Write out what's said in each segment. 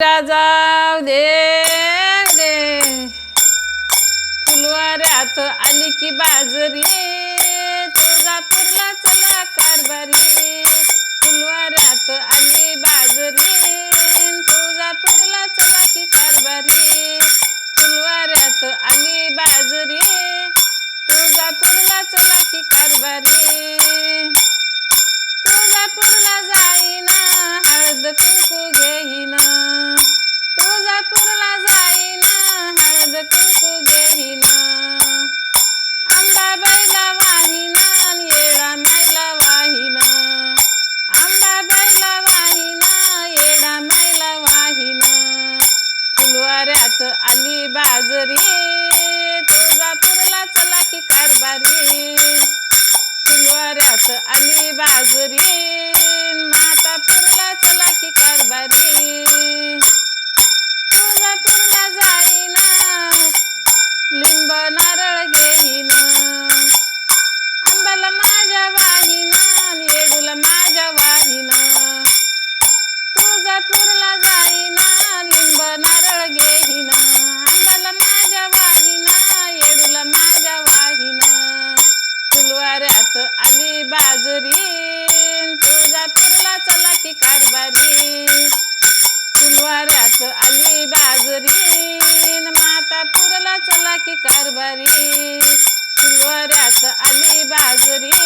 जाऊ दे रे फुलवाऱ्यात आली की बाजरी तुळजापूरला चला कारभारी फुलवाऱ्यात आली बाजरी तुळजापूरला चला की कारभारी फुलवाऱ्यात आली बाजरी तुळजापूरला चला की कारभारी कुंकू घेईना आंबा बैला वाहिना येडा मायला वाहिना. आंबा बैला वाहिना येडा मायला वाहिना. फुलवाऱ्यात आली बाजरी तुळजापूरला चला की कारभारी. हरभरी फुलवऱ्यात आली बाजरी.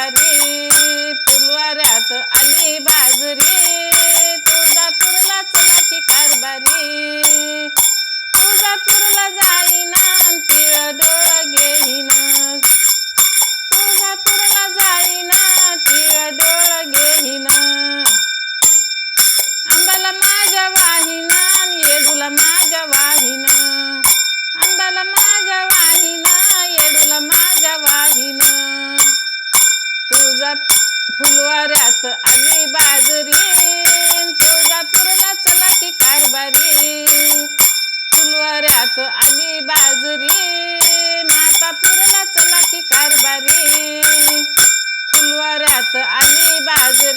ज्वारी फुलवाऱ्यात आली बाजरी. घरात आली बाजरी. माता पुरला चला की कारबारी फुलवाऱ्यात आली बाजरी.